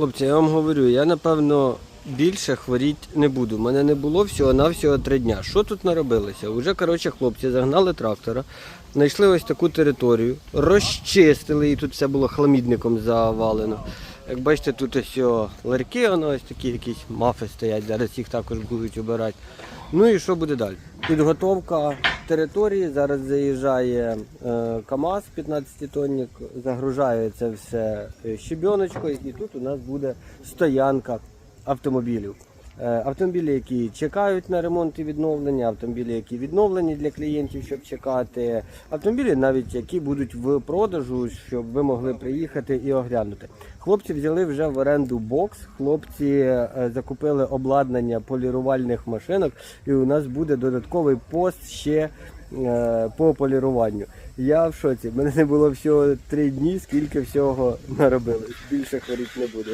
Хлопці, я вам говорю, я напевно більше хворіти не буду. У мене не було всього на всього три дня. Що тут наробилося? Уже коротше хлопці загнали трактора, знайшли ось таку територію, розчистили, і тут все було хламідником завалено. Як бачите, тут ось ларьки, воно ось такі якісь мафи стоять, зараз їх також будуть обирати. Ну і що буде далі? Підготовка території. Зараз заїжджає е, КАМАЗ 15-тонник, загружає це все е, щебіночкою, і тут у нас буде стоянка автомобілів. Е, Автомобілі, які чекають на ремонт і відновлення, автомобілі, які відновлені для клієнтів, щоб чекати, автомобілі, навіть які будуть в продажу, щоб ви могли приїхати і оглянути. Хлопці взяли вже в оренду бокс. Хлопці е, закупили обладнання полірувальних машинок, і у нас буде додатковий пост ще е, по поліруванню. Я в шоці. Мене не було всього три дні, скільки всього наробили. Більше хворіти не буду.